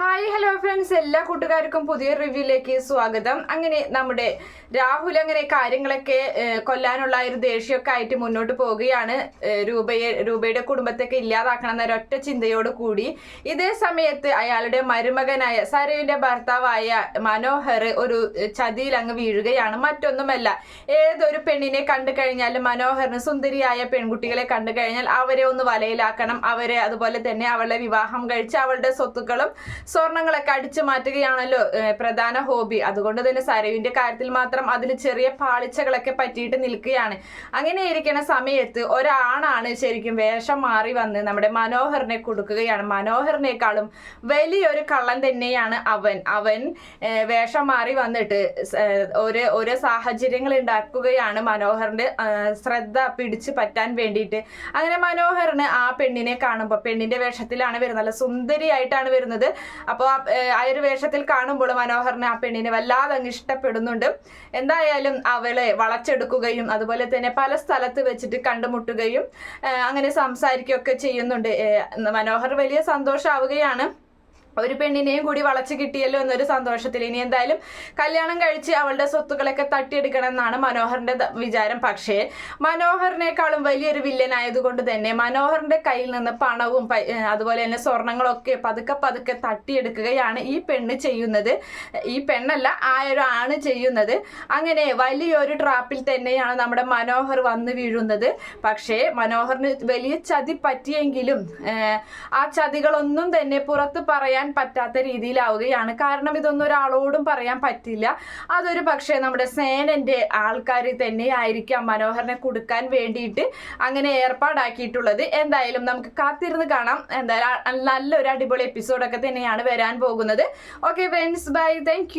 Hi hello friends എല്ലാ കൂട്ടുകാർക്കും പുതിയ റിവ്യൂയിലേക്ക് സ്വാഗതം. അങ്ങനെ നമ്മുടെ രാഹുൽ അങ്ങനെ കാര്യങ്ങളൊക്കെ കൊല്ലാനുള്ള ഒരു ദേഷ്യമൊക്കെ ആയിട്ട് മുന്നോട്ട് പോവുകയാണ്. രൂപയെ രൂപയുടെ കുടുംബത്തൊക്കെ ഇല്ലാതാക്കണം എന്ന ഒരൊറ്റ ചിന്തയോട് കൂടി. ഇതേ സമയത്ത് അയാളുടെ മരുമകനായ സരയുടെ ഭർത്താവായ മനോഹർ ഒരു ചതിയിൽ അങ്ങ് വീഴുകയാണ്. മറ്റൊന്നുമല്ല ഏതൊരു പെണ്ണിനെ കണ്ടു കഴിഞ്ഞാൽ മനോഹറിന് സുന്ദരിയായ പെൺകുട്ടികളെ കണ്ടു കഴിഞ്ഞാൽ അവരെ ഒന്ന് വലയിലാക്കണം. അവരെ അതുപോലെ തന്നെ അവളെ വിവാഹം കഴിച്ച് അവളുടെ സ്വത്തുക്കളും സ്വർണങ്ങളൊക്കെ അടിച്ചു മാറ്റുകയാണല്ലോ പ്രധാന ഹോബി. അതുകൊണ്ട് തന്നെ സരയുവിന്റെ കാര്യത്തിൽ മാത്രം അതിൽ ചെറിയ പാളിച്ചകളൊക്കെ പറ്റിയിട്ട് നിൽക്കുകയാണ്. അങ്ങനെ ഇരിക്കുന്ന സമയത്ത് ഒരാണാണ് ശരിക്കും വേഷം മാറി വന്ന് നമ്മുടെ മനോഹറിനെ കൊടുക്കുകയാണ്. മനോഹറിനേക്കാളും വലിയൊരു കള്ളൻ തന്നെയാണ് അവൻ. അവൻ വേഷം മാറി വന്നിട്ട് ഒരു ഓരോ സാഹചര്യങ്ങൾ ഉണ്ടാക്കുകയാണ് മനോഹറിന്റെ ശ്രദ്ധ പിടിച്ചു പറ്റാൻ വേണ്ടിയിട്ട്. അങ്ങനെ മനോഹറിന് ആ പെണ്ണിനെ കാണുമ്പോൾ പെണ്ണിന്റെ വേഷത്തിലാണ് വരുന്നത്. നല്ല സുന്ദരിയായിട്ടാണ് വരുന്നത്. അപ്പോൾ ആ ഒരു വേഷത്തിൽ കാണുമ്പോൾ മനോഹറിന് ആ പെണ്ണിനെ വല്ലാതെ അങ്ങ് ഇഷ്ടപ്പെടുന്നുണ്ട്. എന്തായാലും അവളെ വളച്ചെടുക്കുകയും അതുപോലെ തന്നെ പല സ്ഥലത്ത് വെച്ചിട്ട് കണ്ടുമുട്ടുകയും അങ്ങനെ സംസാരിക്കുകയൊക്കെ ചെയ്യുന്നുണ്ട്. മനോഹർ വലിയ സന്തോഷമാവുകയാണ് ഒരു പെണ്ണിനെയും കൂടി വളച്ചു കിട്ടിയല്ലോ എന്നൊരു സന്തോഷത്തിൽ ഇനി എന്തായാലും കല്യാണം കഴിച്ച് അവളുടെ സ്വത്തുക്കളൊക്കെ തട്ടിയെടുക്കണം എന്നാണ് മനോഹറിന്റെ വിചാരം. പക്ഷേ മനോഹറിനേക്കാളും വലിയൊരു വില്ലൻ ആയതുകൊണ്ട് തന്നെ മനോഹറിന്റെ കയ്യിൽ നിന്ന് പണവും അതുപോലെ തന്നെ സ്വർണങ്ങളൊക്കെ പതുക്കെ പതുക്കെ തട്ടിയെടുക്കുകയാണ് ഈ പെണ്ണ് ചെയ്യുന്നത്. ഈ പെണ്ണല്ല ആ ഒരു ആണ് ചെയ്യുന്നത്. അങ്ങനെ വലിയൊരു ട്രാപ്പിൽ തന്നെയാണ് നമ്മുടെ മനോഹർ വന്ന് വീഴുന്നത്. പക്ഷേ മനോഹറിന് വലിയ ചതി പറ്റിയെങ്കിലും ആ ചതികളൊന്നും തന്നെ പുറത്ത് പറയാൻ പറ്റാത്ത രീതിയിലാവുകയാണ്. കാരണം ഇതൊന്നും ഒരാളോടും പറയാൻ പറ്റില്ല. അതൊരു പക്ഷേ നമ്മുടെ സേനന്റെ ആൾക്കാർ തന്നെയായിരിക്കാം മനോഹരനെ കൊടുക്കാൻ വേണ്ടിയിട്ട് അങ്ങനെ ഏർപ്പാടാക്കിയിട്ടുള്ളത്. എന്തായാലും നമുക്ക് കാത്തിരുന്ന് കാണാം. എന്തായാലും നല്ലൊരു അടിപൊളി എപ്പിസോഡൊക്കെ തന്നെയാണ് വരാൻ പോകുന്നത്. Okay friends bye thank